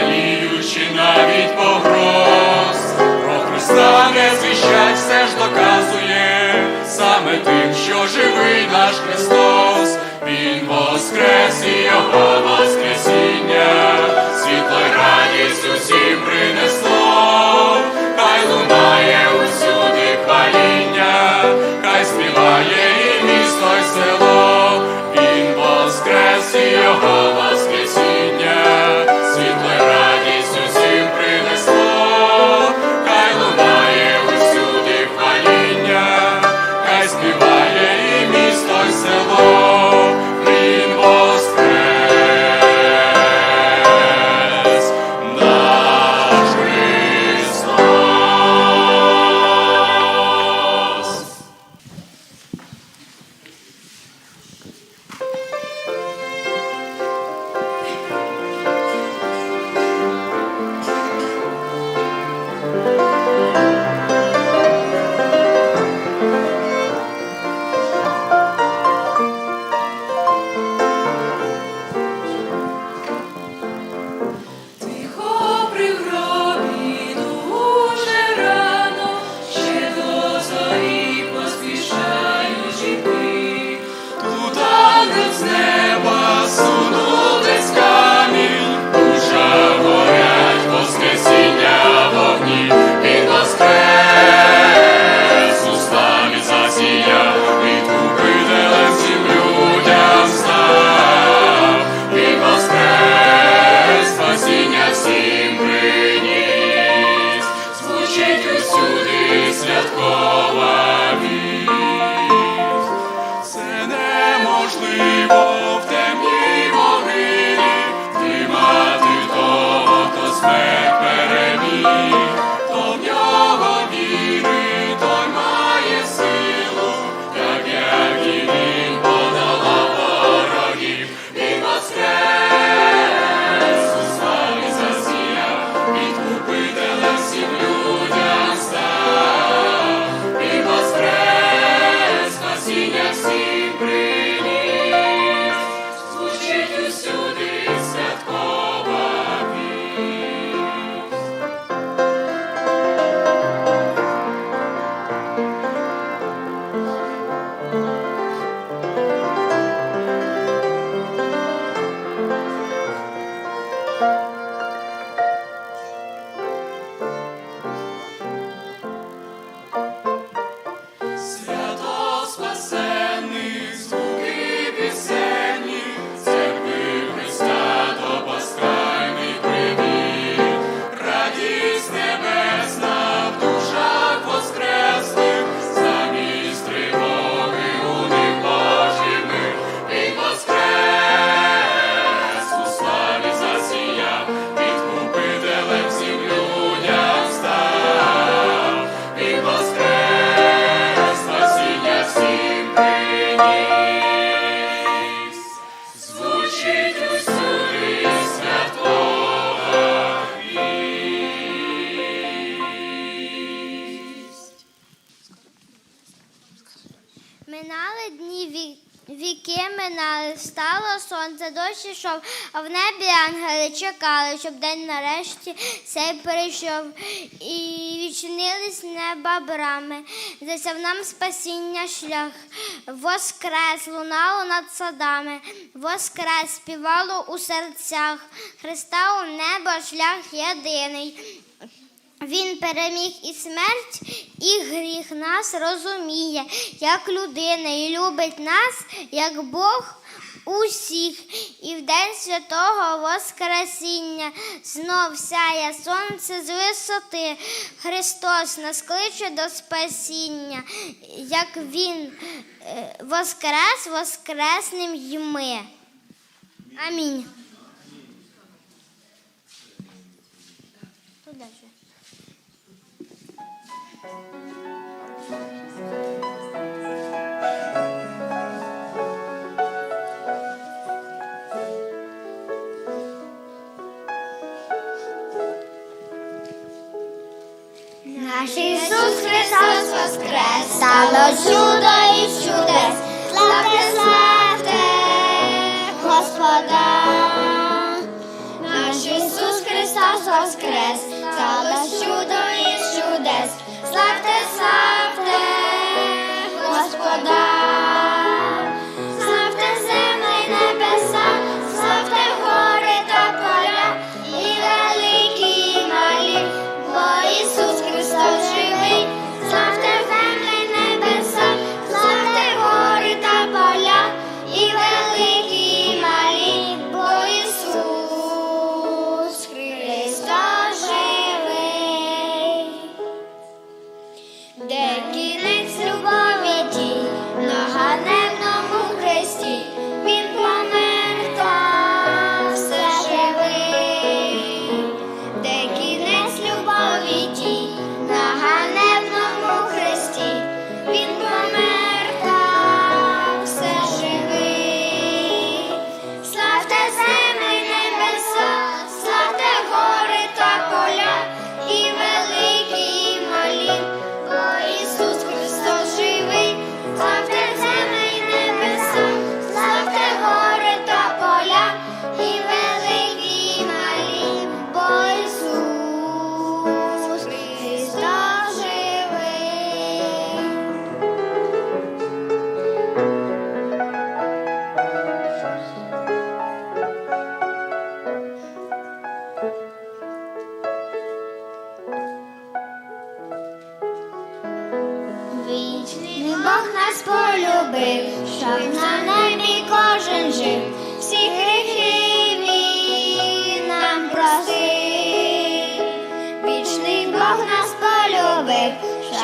жаліючи навіть погроз, про Христа не звіщать, все ж доказує саме тим, що живий наш Христос, Він воскрес і його Воскресіння. Час а в небі ангели чекали, щоб день нарешті цей прийшов, І відчинились неба брами, засяв нам спасіння шлях, воскрес лунало над садами, воскрес співало у серцях. Христа у небо шлях єдиний. Він переміг і смерть, і гріх нас розуміє, як людина, і любить нас, як Бог усіх, і в день святого Воскресіння знов сяє сонце з висоти. Христос нас кличе до спасіння, як Він е, воскрес, воскреснем й ми. Амінь. Наш Ісус Христос воскрес, стало чудо і чудес, славте, славте Господа. Наш Ісус Христос воскрес, стало чудо і чудес, славте, славте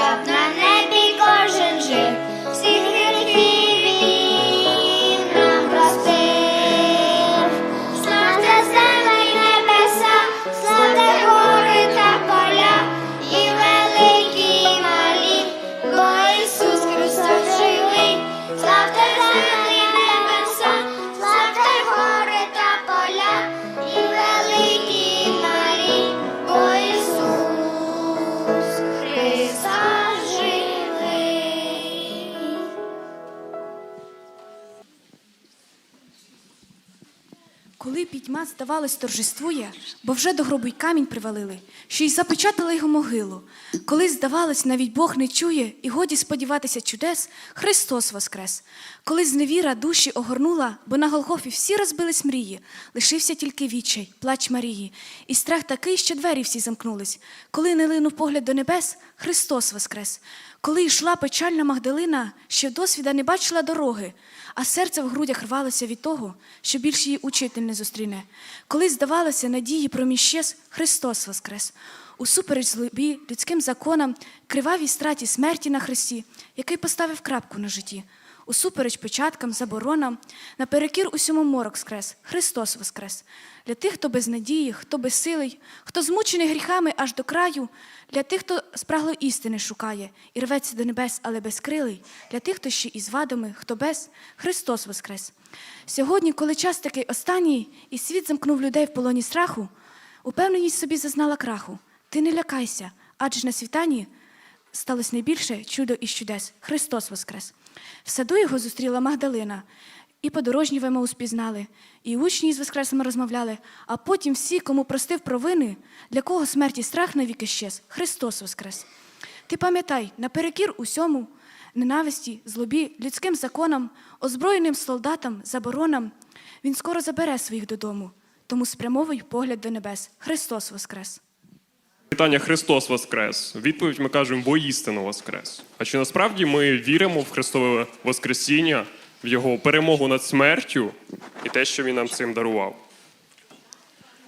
щоб на небі здавалось, торжествує, бо вже до гробу й камінь привалили, що й запечатали його могилу. Коли, здавалось, навіть Бог не чує, і годі сподіватися чудес, Христос воскрес. Коли зневіра душі огорнула, бо на Голгофі всі розбились мрії, лишився тільки відчай, плач Марії, і страх такий, що двері всі замкнулись. Коли не линув погляд до небес, Христос воскрес. Коли йшла печальна Магдалина, ще досвіда не бачила дороги, а серце в грудях рвалося від того, що більше її учитель не зустріне. Коли здавалося, надії проміщез, Христос воскрес. Усупереч злобі, людським законам, кривавій страті смерті на Христі, який поставив крапку на житті. Усупереч початкам, заборонам, наперекір усьому морок скрес, Христос воскрес. Для тих, хто без надії, хто безсилий, хто змучений гріхами аж до краю, для тих, хто спрагло істини шукає і рветься до небес, але безкрилий, для тих, хто ще із вадами, хто без, Христос воскрес. Сьогодні, коли час такий останній, і світ замкнув людей в полоні страху, упевненість собі зазнала краху. Ти не лякайся, адже на світанні сталося найбільше чудо із чудес. Христос воскрес. В саду його зустріла Магдалина, і подорожні в Емаус пізнали, і учні з Воскресом розмовляли, а потім всі, кому простив провини, для кого смерті страх навіки щез, Христос воскрес. Ти пам'ятай, наперекір усьому, ненависті, злобі, людським законам, озброєним солдатам, заборонам, він скоро забере своїх додому. Тому спрямовуй погляд до небес. Христос воскрес. Питання Христос Воскрес. Відповідь ми кажемо, бо істину Воскрес. А чи насправді ми віримо в Христове Воскресіння, в його перемогу над смертю і те, що він нам цим дарував.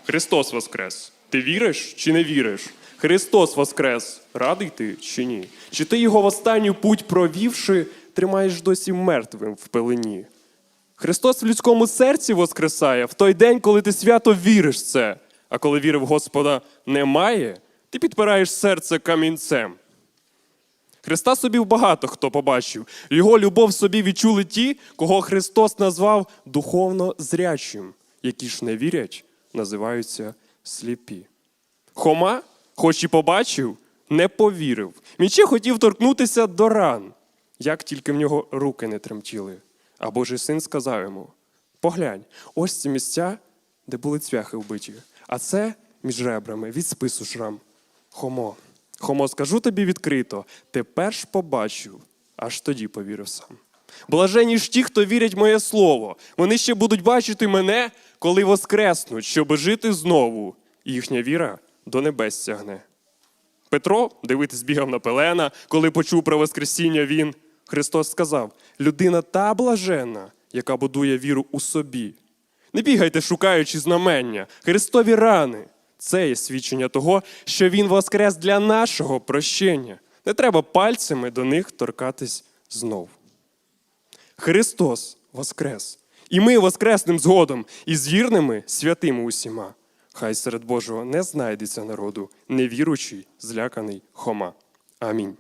Христос Воскрес! Ти віриш чи не віриш? Христос Воскрес! Радий ти чи ні? Чи ти його в останню путь провівши, тримаєш досі мертвим в пелені? Христос в людському серці воскресає в той день, коли ти свято віриш це. А коли віри в Господа немає, ти підпираєш серце камінцем. Христа собі багато хто побачив. Його любов собі відчули ті, кого Христос назвав духовно зрячим, які ж не вірять, називаються сліпі. Хома, хоч і побачив, не повірив. Ще хотів торкнутися до ран, як тільки в нього руки не тремтіли. А Божий син сказав йому: поглянь, ось ці місця, де були цвяхи вбиті, а це між ребрами від спису шрам. Хомо, Хомо, скажу тобі відкрито, ти перш побачив, аж тоді повірив сам. Блажені ж ті, хто вірять моє слово. Вони ще будуть бачити мене, коли воскреснуть, щоби жити знову. І їхня віра до небес сягне. Петро, дивитись, бігав на пелена, коли почув про Воскресіння він. Христос сказав: людина та блажена, яка будує віру у собі. Не бігайте, шукаючи знамення, Христові рани. Це є свідчення того, що Він воскрес для нашого прощення. Не треба пальцями до них торкатись знов. Христос воскрес. І ми воскресним згодом і з вірними святими усіма. Хай серед Божого не знайдеться народу, невіручий, зляканий Хома. Амінь.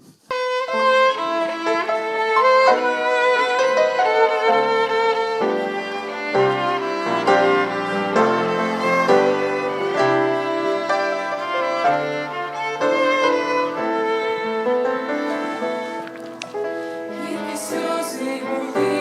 Сльози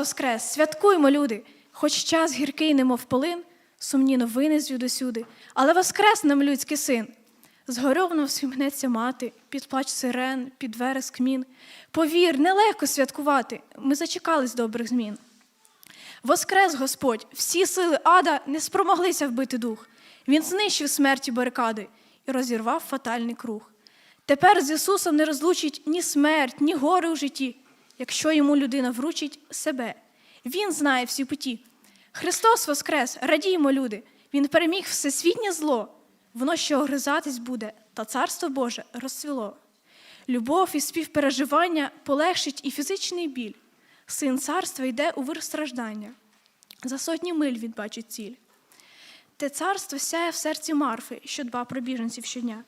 Воскрес! Святкуймо, люди! Хоч час гіркий, немов полин, сумні новини звідусюди, але воскрес нам людський син. Згоровно всміхнеться мати, під плач сирен, під вереск мін. Повір, нелегко святкувати, ми зачекались добрих змін. Воскрес Господь, всі сили ада не спромоглися вбити дух. Він знищив смерті барикади і розірвав фатальний круг. Тепер з Ісусом не розлучить ні смерть, ні гори у житті, якщо йому людина вручить себе. Він знає всі путі. Христос Воскрес, радіємо, люди, Він переміг всесвітнє зло. Воно ще огризатись буде, та царство Боже розцвіло. Любов і співпереживання полегшить і фізичний біль. Син царства йде у вир страждання. За сотні миль він бачить ціль. Те царство сяє в серці Марфи, що дба про біженців щодня.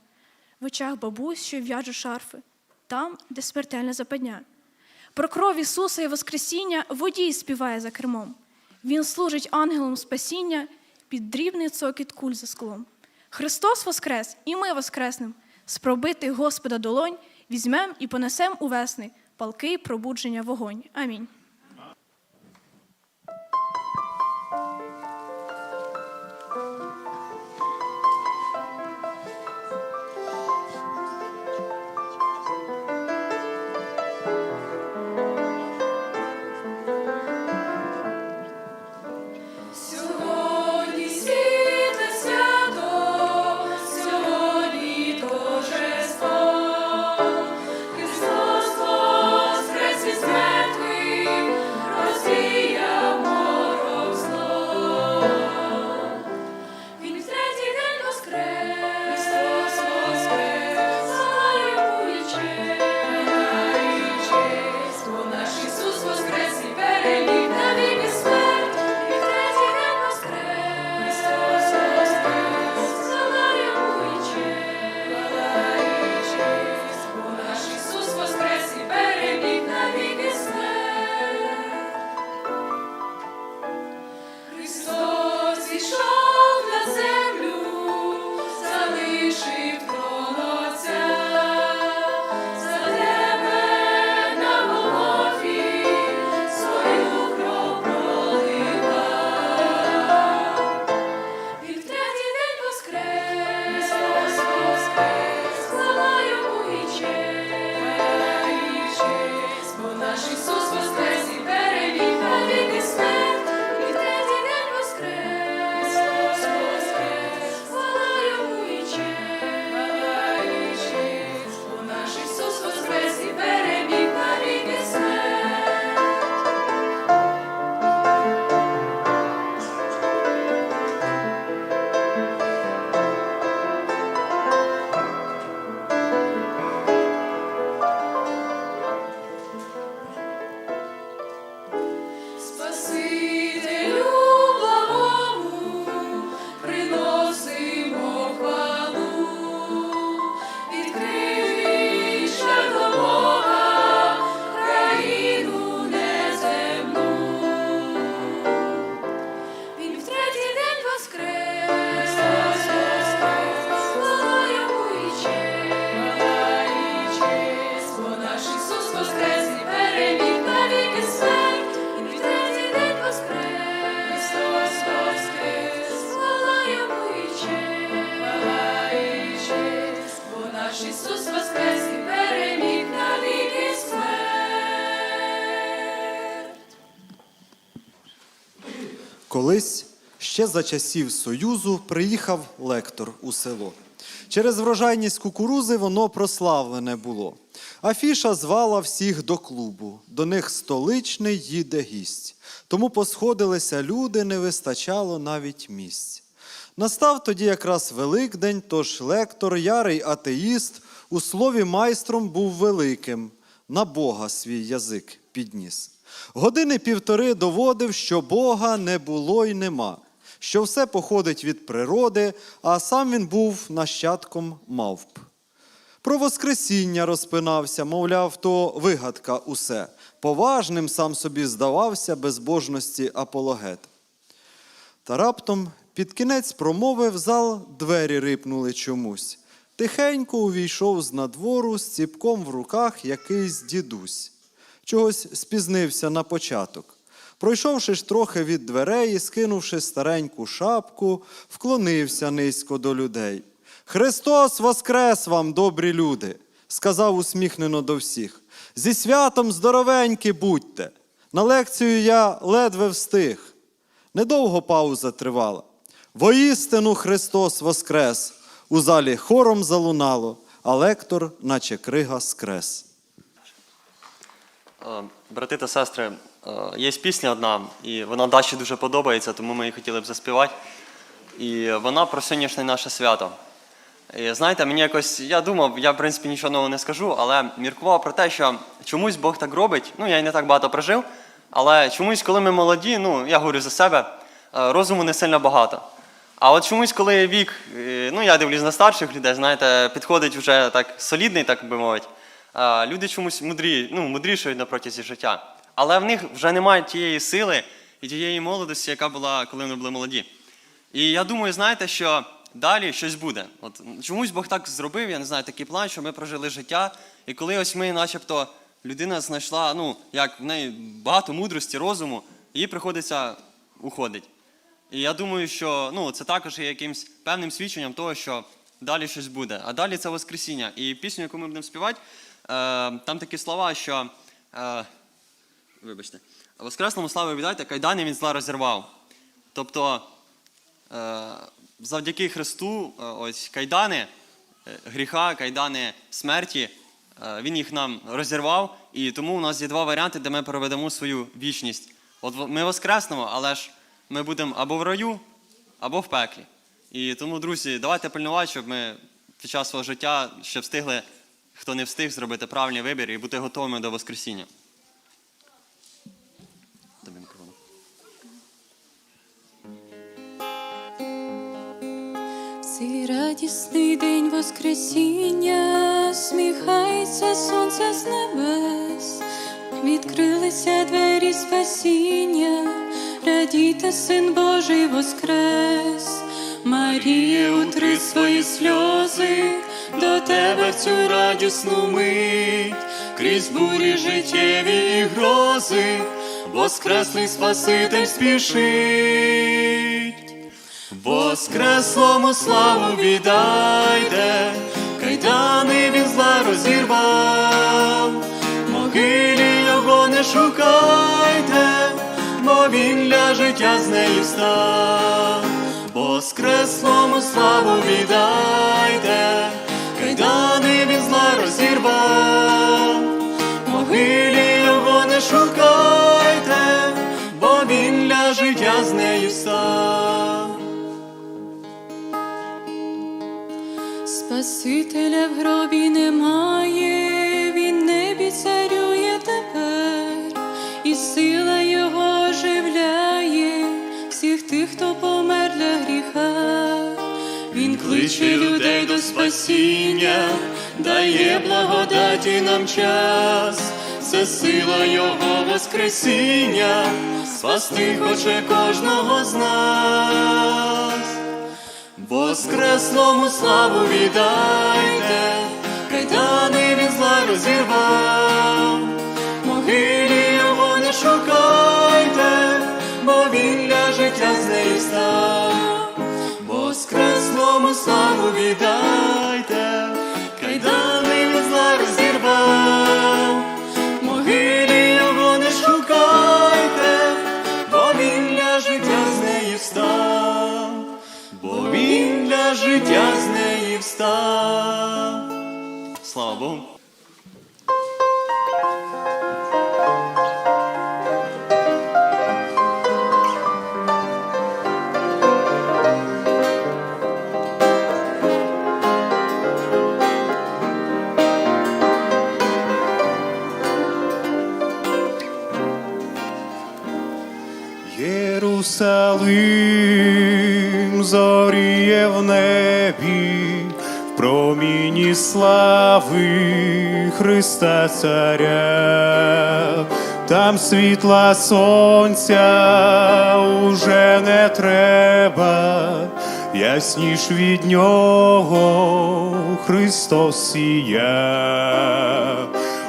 в очах бабусь, що в'яжуть шарфи, там, де смертельна западня. Про кров Ісуса і Воскресіння водій співає за кермом. Він служить ангелом спасіння під дрібний цокіт куль за склом. Христос воскрес, і ми воскреснем. спробити Господа долонь візьмем і понесем у весни палки пробудження вогонь. Амінь. Колись ще за часів Союзу приїхав лектор у село. Через врожайність кукурузи воно прославлене було. Афіша звала всіх до клубу. До них столичний їде гість. Тому посходилися люди, не вистачало навіть місць. Настав тоді якраз Великдень, тож лектор, ярий атеїст, у слові майстром був великим, на Бога свій язик підніс. Години півтори доводив, що Бога не було й нема, що все походить від природи, а сам він був нащадком мавп. Про Воскресіння розпинався, мовляв, то вигадка усе. Поважним сам собі здавався безбожності апологет. Та раптом під кінець промови в зал двері рипнули чомусь. Тихенько увійшов з надвору з ціпком в руках якийсь дідусь. Чогось спізнився на початок. Пройшовши ж трохи від дверей і скинувши стареньку шапку, вклонився низько до людей. Христос воскрес вам, добрі люди, сказав усміхнено до всіх. Зі святом здоровенькі будьте. На лекцію я ледве встиг. Недовго пауза тривала. Воістину Христос воскрес! У залі хором залунало, а лектор, наче крига, скрес. Е, Брати та сестри, е, є пісня одна, і вона Даші дуже подобається, тому ми її хотіли б заспівати. І вона про сьогоднішнє наше свято. І знаєте, мені якось, я думав, я в принципі нічого нового не скажу, але міркував про те, що чомусь Бог так робить. Ну, я й не так багато прожив, але чомусь, коли ми молоді, ну я говорю за себе, е, розуму не сильно багато. А от чомусь, коли вік, ну я дивлюсь на старших людей, знаєте, підходить вже так солідний, так би мовити, а люди чомусь мудрі, ну, мудрішають на протязі життя. Але в них вже немає тієї сили і тієї молодості, яка була, коли вони були молоді. І я думаю, знаєте, що далі щось буде. От чомусь Бог так зробив, я не знаю, такий план, що ми прожили життя. І коли ось ми, начебто, людина знайшла, ну, як в неї багато мудрості, розуму, їй приходиться уходить. І я думаю, що ну, це також є якимось певним свідченням того, що далі щось буде. А далі це Воскресіння. І пісню, яку ми будемо співати, там такі слова, що. Е, вибачте, Воскресному славу віддайте, кайдани він зла розірвав. Тобто, е, завдяки Христу, е, ось кайдани е, гріха, кайдани смерті, е, Він їх нам розірвав, і тому у нас є два варіанти, де ми проведемо свою вічність. От ми воскреснемо, але ж ми будемо або в раю, або в пеклі. І тому, друзі, давайте пильнувати, щоб ми під час свого життя ще встигли, хто не встиг, зробити правильний вибір і бути готовими до Воскресіння. Цей радісний день Воскресіння, сміхається сонце з небес, відкрилися двері спасіння, радійте, син Божий воскрес, Марія, утри свої сльози, до тебе в цю радісну мить, крізь бурі життєві і грози, воскреслий Спаситель спішить. Воскреслому славу віддайте, кайдани він зла розірвав, могилі його не шукайте, бо він для життя з нею став. Воскреслому славу віддайте, розірвав, могилі його не шукайте, бо він для життя з нею став. Спасителя в гробі немає, він небі царює тепер, і сила його оживляє всіх тих, хто помер для гріха. Він кличе людей до спасіння, дає благодаті нам час, це сила Його Воскресіння, спасти хоче кожного з нас. Воскреслому славу віддайте, кайдани він зла розірвав, могилі його не шукайте, бо він для життя з нею став. Воскреслому славу віддайте, встав. Слава Богу. Єрусалим проміні слави Христа Царя, там світла сонця уже не треба, ясніш від нього Христос сія.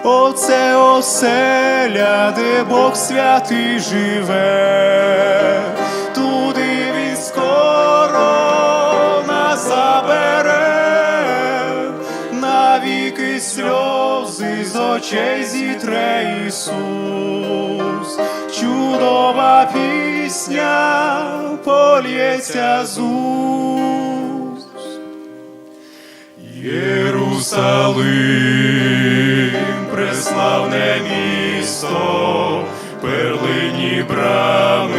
Оце оселя, де Бог святий живе, сльози з очей зітре Ісус, чудова пісня польється з. Єрусалим, преславне місто, перлині брами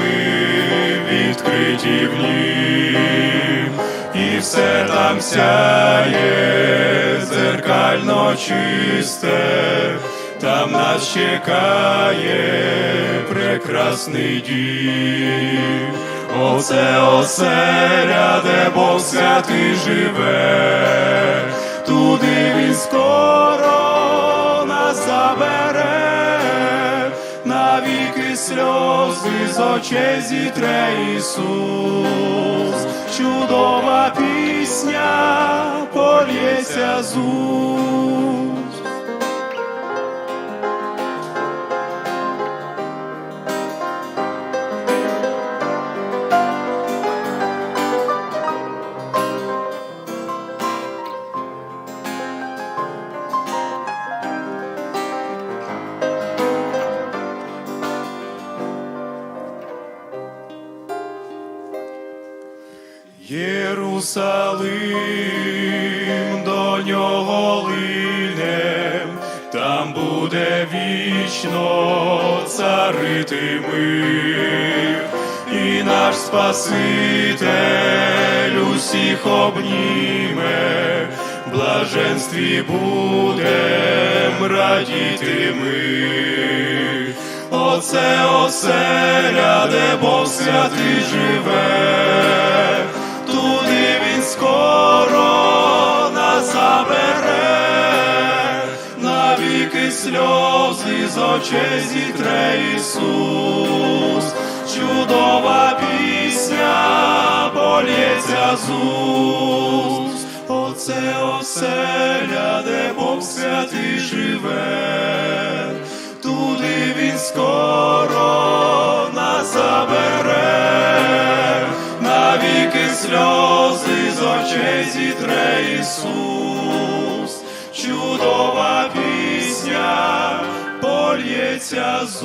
відкриті в нім, і все там сяє дзеркально чисте, там нас чекає прекрасний дім. Оце оселя, де Бог святий живе, туди він скоро нас забере, навіки сльози з очей зітре Ісус, чудова пісня польється з уст. Радіти ми. Оце оселя, де Бог святий живе, туди він скоро нас забере, навіки сльози з очей зітре Ісус, чудова пісня полється з Оце оселя, де Бог святий живе, туди він скоро нас забере, навіки сльози з очей зітре Ісус, чудова пісня польється з.